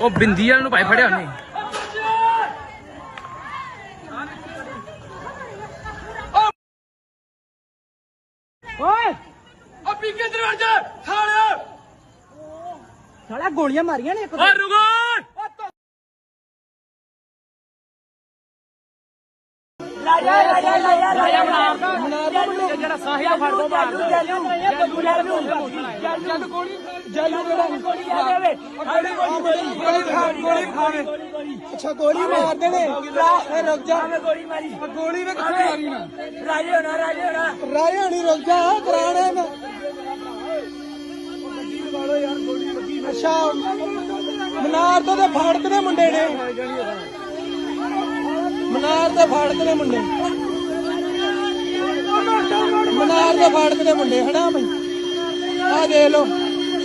ਉਹ ਬਿੰਦੀ ਵਾਲ ਨੂੰ ਭਾਈ ਫੜਿਆ ਉਹਨੇ। ਓਏ। ਆ ਪੀਕੇ ਦਰਵਾਜ਼ਾ ਖਾਲਿਆ ਸਾਲਾ ਗੋਲੀਆਂ ਮਾਰੀਆਂ ਨੇ ਇੱਕ ਓ ਰੁਗਣ ਰਾਜਾ ਰਾਜਾ ਰਾਜਾ ਰਾਜਾ ਬਣਾ। ਦੋ ਜਿਹੜਾ ਸਾਹਿਲ ਫੜ ਦੋ ਮਾਰ ਦੋ ਜੱਲੂ ਜੱਲੂ ਜੱਲੂ ਗੋਲੀ ਜੱਲੂ ਜਿਹੜਾ ਗੋਲੀ ਜਾਵੇ ਗੋਲੀ ਖਾ ਗੋਲੀ ਖਾਵੇ ਅੱਛਾ ਗੋਲੀ ਮਾਰ ਦੇਣੇ ਇਹ ਰੁਕ ਜਾ ਗੋਲੀ ਮਾਰੀ ਗੋਲੀ ਵੀ ਕਿੱਥੇ ਮਾਰੀ ਨਾ ਰਾਜੇ ਹੋਣਾ ਰਾਜੇ ਹੋਣਾ ਰਾਜੇ ਹੋਣੀ ਰੁਕ ਜਾ ਕਰਾਣਾ ਨਾ ਅੱਛਾ ਮਨਾਰ ਤੋਂ ਤੇ ਫਾੜਕ ਦੇ ਮੁੰਡੇ ਨੇ ਮਨਾਰ ਦੇ ਫਾੜਕ ਦੇ ਮੁੰਡੇ ਦੇ ਫਾੜਕ ਦੇ ਮੁੰਡੇ, ਹਨਾ ਬਈ? ਆ ਦੇਖ ਲੋ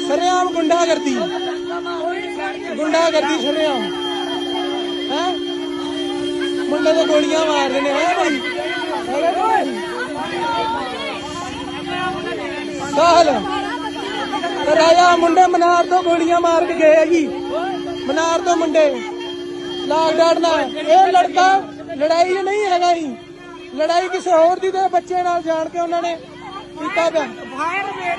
ਸਰਿਆਮ ਗੁੰਡਾ ਕਰਦੀ ਗੁੰਡਾ ਕਰਦੀ ਸਰਿਆਮ। ਹੈ? ਮੁੰਡੇ ਦੇ ਗੋਲੀਆਂ ਮਾਰਦੇ ਨੇ, ਹੈ ਬਈ? ਸਾਹਲ, ਰਾਜਾ ਮੁੰਡੇ ਮਨਾਰ ਤੋਂ ਗੋਲੀਆਂ ਮਾਰ ਕੇ ਗਏ ਆ ਜੀ। ਮਨਾਰ ਤੋਂ ਮੁੰਡੇ। ਲਾਗ ਡਾੜਨਾ ਇਹ ਲੜਕਾ ਲੜਾਈ ਨਹੀਂ ਹੈਗਾ ਜੀ। ਲੜਾਈ ਕਿਸੇ ਹੋਰ ਦੀ ਤੇ ਬੱਚੇ ਨਾਲ ਜਾਣ ਕੇ ਉਹਨਾਂ ਨੇ ਕੀਤਾ ਪਿਆ